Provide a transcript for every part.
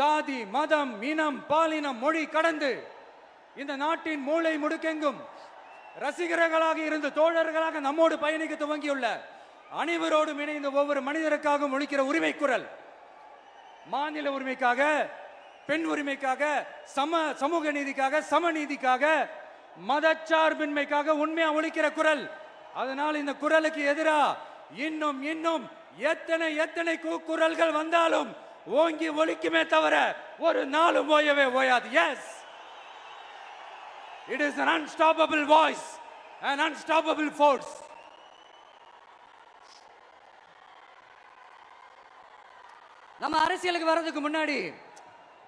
சாதி மதம் இனம் பாலினம் மொழி கடந்து இந்த நாட்டின் மூளை முடுக்கெங்கும் ரசிகர்களாக இருந்து தோழர்களாக நம்மோடு பயணிக்க துவங்கியுள்ள அனைவரோடும் இணைந்த ஒவ்வொரு மனிதருக்காகவும் ஒழிக்கிற உரிமை குரல் மாநில உரிமைக்காக பெண் உரிமைக்காக சம சமூக நீதிக்காக சமநீதிக்காக மதச்சார்பின்மைக்காக உண்மையா ஒழிக்கிற குரல். அதனால் இந்த குரலுக்கு எதிராக இன்னும் இன்னும் எத்தனை எத்தனை குரல்கள் வந்தாலும் ஓங்கி ஒழிக்குமே தவிர ஒரு நாளும் ஓயவே ஓயாது. Yes it is an unstoppable voice and unstoppable force நம்ம அரசியலுக்கு வர்றதுக்கு முன்னாடி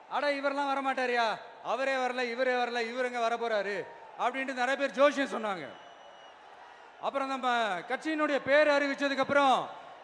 அட இவரெல்லாம் வர மாட்டாரியா அவரே வரல இவரே வரல இவருங்க வர போறாரு அப்படின்ட்டு நிறைய பேர் ஜோஷியம் சொன்னாங்க. அப்புறம் நம்ம கட்சியினுடைய பேர் அறிவிச்சதுக்கு அப்புறம்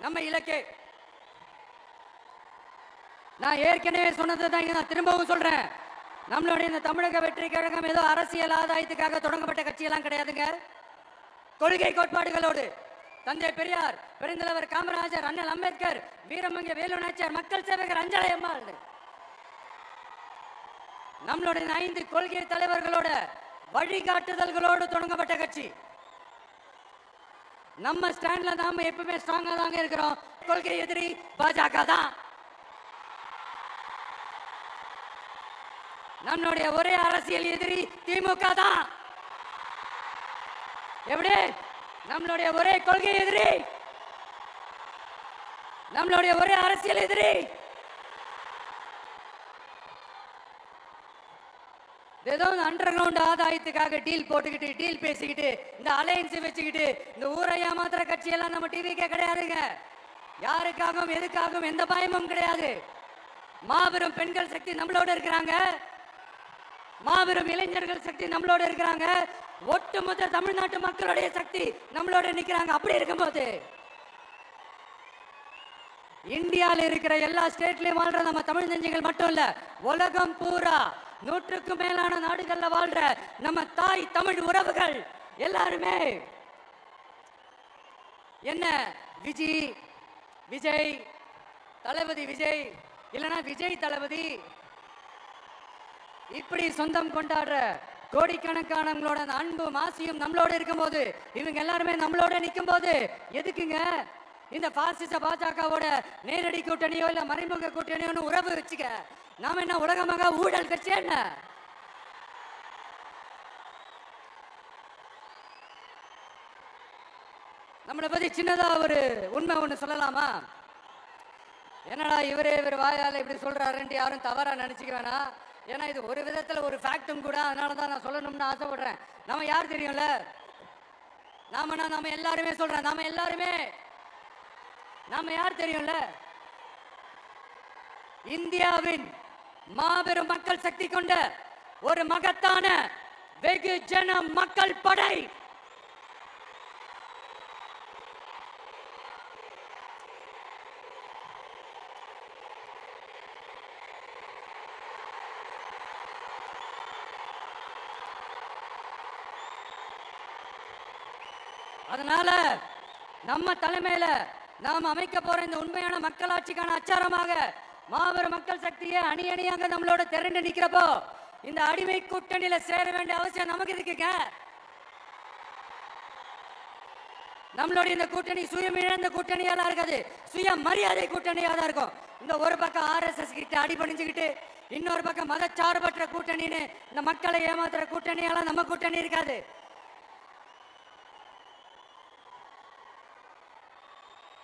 நம்ம இலக்கே. நான் ஏற்கனவே சொன்னது தான் நான் திரும்பவும் சொல்றேன். நம்மளுடைய இந்த தமிழக வெற்றி கழகம் ஏதோ அரசியல் ஆதாயத்துக்காக தொடங்கப்பட்ட கட்சியெல்லாம் கிடையாதுங்க. கொள்கை கோட்பாடுகளோடு. தந்தை பெரியார் பெருந்தலைவர் காமராஜர் அண்ணல் அம்பேத்கர் வீரமங்க வேலு நாச்சியார் மக்கள் சேவகர் அஞ்சலை அம்மாள் நம்மளுடைய ஐந்து கொள்கை தலைவர்களோட வழிகாட்டுதல்களோடு தொடங்கப்பட்ட கட்சி. நம்ம ஸ்டாண்ட்ல நாம எப்பவுமே ஸ்ட்ராங்கா தாங்க இருக்கிறோம். கொள்கை எதிரி பாஜக தான். நம்மளுடைய ஒரே அரசியல் எதிரி திமுக தான். எப்படி? நம்மளுடைய ஒரே கொள்கை எதிரி. நம்மளுடைய ஒரே அரசியல் எதிரி. ஏதோ அண்டர் கிரவுண்ட் ஆதாயத்துக்காக டீல் போட்டுக்கிட்டு டீல் பேசிக்கிட்டு இந்த அலையன்ஸ் வச்சுக்கிட்டு இந்த ஊரை ஏமாத்துற கட்சியெல்லாம் நம்ம டிவிக்கே கிடையாதுங்க. யாருக்காகவும் எதுக்காகவும் எந்த பயமும் கிடையாது. மாபெரும் பெண்கள் சக்தி நம்மளோட இருக்கிறாங்க. மாபெரும் இளைஞர்கள் சக்தி நம்மளோட இருக்கிறாங்க. ஒட்டுமொத்த தமிழ்நாட்டு மக்களுடைய சக்தி நம்மளோட நிற்கிறாங்க அப்படி இருக்கும்போது இந்தியாவில் இருக்கிற எல்லா ஸ்டேட்லயும் வாழ்ற நம்ம தமிழ் நெஞ்சங்கள் மட்டும் இல்ல உலகம் பூரா. நூற்றுக்கும் மேலான நாடுகள்ல வாழ்ற நம்ம தாய் தமிழ் உறவுகள் எல்லாருமே. என்ன? விஜி விஜய் தளபதி விஜய் இல்லைன்னா விஜய் தளபதி. இப்படி சொந்தம் கொண்டாடுற கோடிக்கணக்கானவங்களோட அன்பும் ஆசையும் நம்மளோட நம்மளோட இருக்கும்போது இவங்க எல்லாருமே நம்மளோட நிற்கும் போது எதுக்குங்க? இந்த பாசிச பாஜகவோட நேரடி கூட்டணியோ இல்ல மறைமுக கூட்டணியோன்னு உறவு வச்சுக்க. நாம என்ன உலகமாக ஊழல் கட்சி என்ன? நம்மளை பத்தி சின்னதா ஒரு உண்மை ஒண்ணு சொல்லலாமா? என்னடா இவரே இவர் வாயால் இப்படி சொல்றாருன்ட்டு யாரும் தவறா நினைச்சுக்க வேணாம் ஏன்னா இது ஒரு விதத்துல ஒரு ஃபேக்டும் கூட அதனால தான் நான் சொல்லணும்னு ஆசைப்படுறேன். நம்ம யார் தெரியும்ல? நாம நம்ம எல்லாருமே சொல்றேன் நாம எல்லாருமே நாம யார் தெரியும்ல? இந்தியாவின் மாபெரும் மக்கள் சக்தி கொண்ட ஒரு மகத்தான வெகுஜன மக்கள் படை. அதனால நம்ம தலைமையில நாம் அமைக்க போற இந்த உண்மையான மக்களாட்சிக்கான அச்சாரமாக மாபெரும் மக்கள் சக்தியை அணி அணியாக நம்மளோட திரண்டு நிக்கிறப்போ இந்த அடிமை கூட்டணியில சேர வேண்டிய அவசியம் நமக்கு இருக்குங்க. நம்மளுடைய இந்த கூட்டணி சுயம் இழந்த கூட்டணியா தான் இருக்காது. சுய மரியாதை கூட்டணியா தான் இருக்கும். இந்த ஒரு பக்கம் ஆர்எஸ்எஸ் கிட்ட அடிபணிஞ்சுக்கிட்டு இன்னொரு பக்கம் மதச்சார்பற்ற கூட்டணின்னு இந்த மக்களை ஏமாத்துற கூட்டணியெல்லாம் நம்ம கூட்டணி இருக்காது.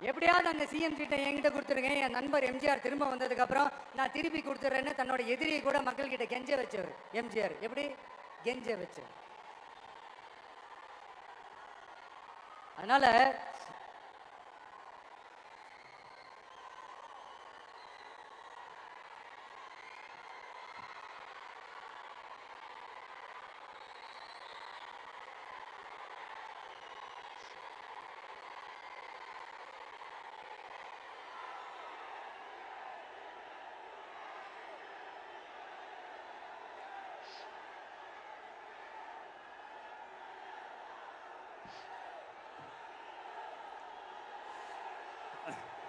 எப்படியாவது அந்த சிஎம் சீட்டை என்கிட்ட கொடுத்துருக்கேன் என் நண்பர் எம்ஜிஆர் திரும்ப வந்ததுக்கு அப்புறம் நான் திருப்பி கொடுத்துட்றேன்னு தன்னோட எதிரியை கூட மக்கள் கிட்ட கெஞ்ச வச்சவர் எம்ஜிஆர் எப்படி? கெஞ்ச வச்சவர். அதனால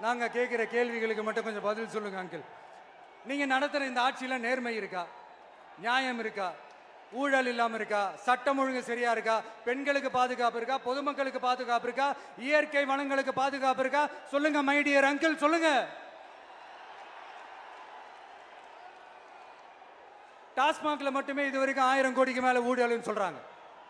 நாங்கள் கேட்குற கேள்விகளுக்கு மட்டும் கொஞ்சம் பதில் சொல்லுங்க அங்கிள் நீங்கள் நடத்துகிற இந்த ஆட்சியில் நேர்மை இருக்கா? நியாயம் இருக்கா? ஊழல் இல்லாமல் இருக்கா? சட்டம் ஒழுங்கு சரியா இருக்கா? பெண்களுக்கு பாதுகாப்பு இருக்கா? பொதுமக்களுக்கு பாதுகாப்பு இருக்கா? இயற்கை வளங்களுக்கு பாதுகாப்பு இருக்கா? சொல்லுங்க மை டியர் அங்கிள் சொல்லுங்க. டாஸ்மாக்ல மட்டுமே இது வரைக்கும் ஆயிரம் கோடிக்கு மேல ஊழல்னு சொல்றாங்க.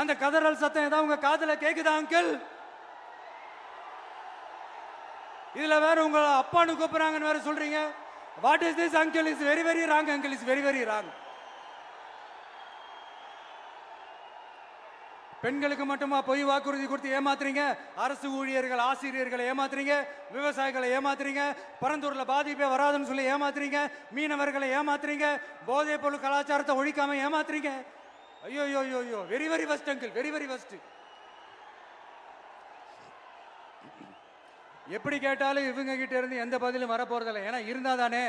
அந்த கதறல் சத்தம் ஏதாவது உங்க காதல கேக்குதா அங்கிள் இதுல வேற உங்களை அப்பான்னு கூப்பிடுறாங்கன்னு வேற சொல்றீங்க. What is this uncle is very very wrong uncle is very very wrong பெண்களுக்கு மட்டுமா பொய் வாக்குறுதி கொடுத்து ஏமாத்துறீங்க? அரசு ஊழியர்கள் ஆசிரியர்களை ஏமாத்துறீங்க? விவசாயிகளை ஏமாத்துறீங்க? பரந்தூர்ல பாதிப்பே வராதுன்னு சொல்லி ஏமாத்துறீங்க? மீனவர்களை ஏமாத்துறீங்க? போதைப் பொருள் கலாச்சாரத்தை ஒழிக்காம ஏமாத்துறீங்க? ஐயோ ஐயோ ஐயோ ஐயோ very very fast uncle very very fast எப்படி கேட்டாலும் இவங்க கிட்ட இருந்து எந்த பதிலும் வரப்போறதில்லை. ஏன்னா இருந்தா தானே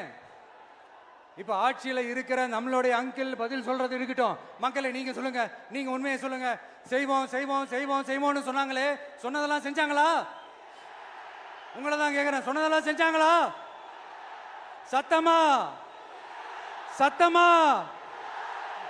இப்ப ஆட்சியில இருக்கிற நம்மளுடைய அங்கிள் பதில் சொல்றது இருக்கட்டும். மக்களை நீங்க சொல்லுங்க. நீங்க உண்மையை சொல்லுங்க. செய்வோம் செய்வோம் செய்வோம் செய்வோம்னு சொன்னாங்களே. சொன்னதெல்லாம் செஞ்சாங்களா? உங்களை தான் கேட்குறேன் சொன்னதெல்லாம் செஞ்சாங்களா? சத்தமா? சத்தமா?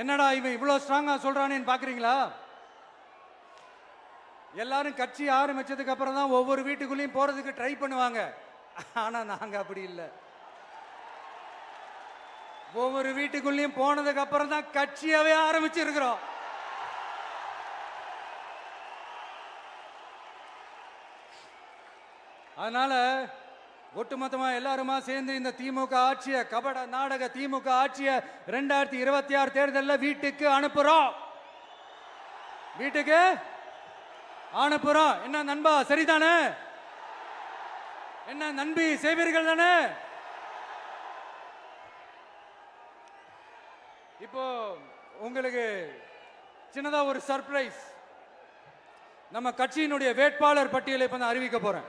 என்னடா இவன் இவ்வளோ ஸ்ட்ராங்காக சொல்கிறானேன்னு பார்க்குறீங்களா எல்லாரும் கட்சி ஆரம்பித்ததுக்கு அப்புறம் தான் ஒவ்வொரு வீட்டுக்குள்ளேயும் போகிறதுக்கு ட்ரை பண்ணுவாங்க. ஆனால் நாங்கள் அப்படி இல்லை. ஒவ்வொரு வீட்டுக்குள்ளேயும் போனதுக்கு அப்புறம் தான் கட்சியாகவே ஆரம்பிச்சிருக்கிறோம். அதனால ஒட்டுமொத்தமா எல்லாருமா சேர்ந்து இந்த திமுக ஆட்சிய கபட நாடக திமுக ஆட்சிய ரெண்டாயிரத்தி இருபத்தி ஆறு தேர்தலில் வீட்டுக்கு அனுப்புறோம். வீட்டுக்கு அனுப்புறோம். என்ன நண்பா சரிதானே? என்ன நண்பி செய்வீர்கள் தானே? இப்போ உங்களுக்கு சின்னதா ஒரு சர்ப்ரைஸ் நம்ம கட்சியினுடைய வேட்பாளர் பட்டியலை இப்போ நான் அறிவிக்க போறேன்.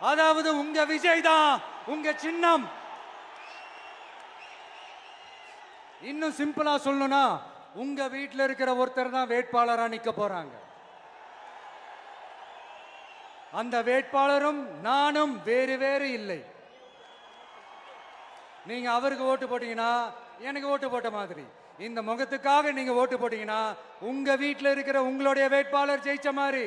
அதாவது உங்க விஜய் தான் உங்க சின்னம். இன்னும் சிம்பிளா சொல்லணும்னா உங்க வீட்டில் இருக்கிற ஒருத்தர் தான் வேட்பாளரா நிக்க போறாங்க. அந்த வேட்பாளரும் நானும் வேறு வேறு இல்லை. நீங்க அவருக்கு ஓட்டு போட்டீங்கன்னா எனக்கு ஓட்டு போட்ட மாதிரி. இந்த முகத்துக்காக நீங்க ஓட்டு போட்டீங்கன்னா உங்க வீட்டில் இருக்கிற உங்களுடைய வேட்பாளர் ஜெயிச்ச மாதிரி.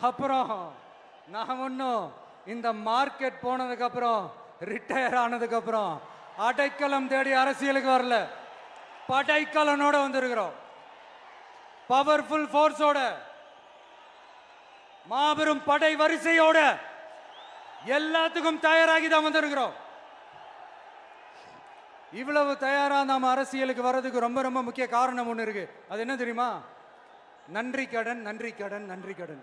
அப்புறம் நான் ஒன்றும் இந்த மார்க்கெட் போனதுக்கப்புறம் ரிட்டையர் ஆனதுக்கப்புறம் அடைக்கலம் தேடி அரசியலுக்கு வரல. படைக்கலனோட வந்திருக்கிறோம். பவர்ஃபுல் ஃபோர்ஸோட மாபெரும் படை வரிசையோட எல்லாத்துக்கும் தயாராகி தான் வந்திருக்கிறோம். இவ்வளவு தயாரா நாம் அரசியலுக்கு வர்றதுக்கு ரொம்ப ரொம்ப முக்கிய காரணம் ஒன்று இருக்கு. அது என்ன தெரியுமா? நன்றி கடன் நன்றி கடன் நன்றி கடன்.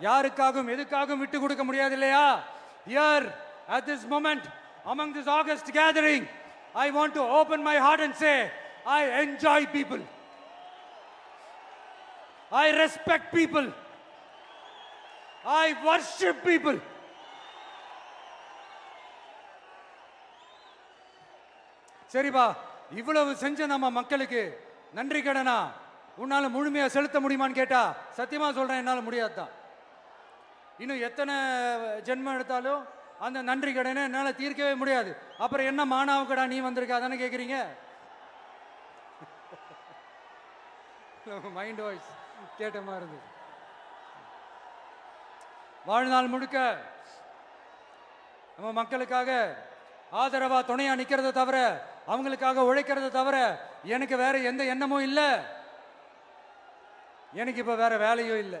யாருக்காகவும் எதுக்காகவும் விட்டு கொடுக்க முடியாது இல்லையா here at this moment among this august gathering I want to open my heart and say I enjoy people I respect people I worship people சரிப்பா இவ்வளவு செஞ்ச நம்ம மக்களுக்கு நன்றி கடனா? உன்னால முழுமையா செலுத்த முடியுமான்னு கேட்டா சத்தியமா சொல்றேன் என்னால முடியாதுதான். இன்னும் எத்தனை ஜென்மம் எடுத்தாலும் அந்த நன்றி கடனை என்னால் தீர்க்கவே முடியாது. அப்புறம் என்ன மானாவுக்கடா நீ வந்திருக்க? அதானே கேட்குறீங்க மைண்ட் வாய்ஸ் கேட்ட மாதிரி இருந்தது. வாழ்நாள் முழுக்க நம்ம மக்களுக்காக ஆதரவா துணையா நிக்கிறத தவிர அவங்களுக்காக உழைக்கிறத தவிர எனக்கு வேற எந்த எண்ணமும் இல்லை. எனக்கு இப்ப வேற வேலையும் இல்லை.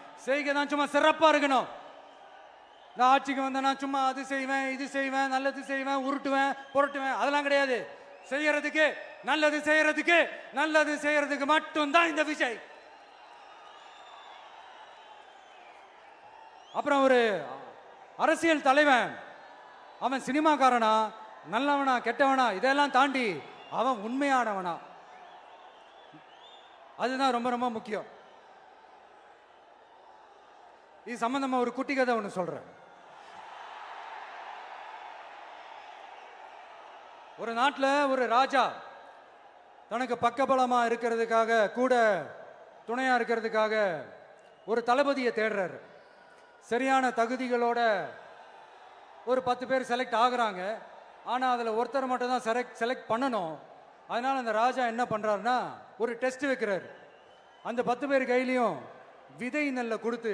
செய்கை தான் சும்மா சிறப்பா இருக்கணும். நான் ஆட்சிக்கு வந்தேன்னா சும்மா அது செய்வேன் இது செய்வேன் நல்லது செய்வேன் உருட்டுவேன் புரட்டுவேன் அதெல்லாம் கிடையாது. செய்யறதுக்கு நல்லது செய்யறதுக்கு நல்லது செய்யறதுக்கு மட்டும்தான் இந்த விஜய். அப்புறம் ஒரு அரசியல் தலைவன் அவன் சினிமாக்காரனா நல்லவனா கெட்டவனா இதெல்லாம் தாண்டி அவன் உண்மையானவனா. அதுதான் ரொம்ப ரொம்ப முக்கியம். இது சம்பந்தமா ஒரு குட்டி கதை ஒன்று சொல்றேன். ஒரு நாட்டில் ஒரு ராஜா தனக்கு பக்கபலமாக இருக்கிறதுக்காக கூட துணையாக இருக்கிறதுக்காக ஒரு தளபதியை தேடுறாரு. சரியான தகுதிகளோட ஒரு பத்து பேர் செலக்ட் ஆகுறாங்க. ஆனால் அதில் ஒருத்தர் மட்டும் தான் செலக்ட் செலக்ட் பண்ணணும். அதனால் அந்த ராஜா என்ன பண்ணுறாருன்னா ஒரு டெஸ்ட் வைக்கிறாரு. அந்த பத்து பேர் கையிலையும் விதை நெல்லை கொடுத்து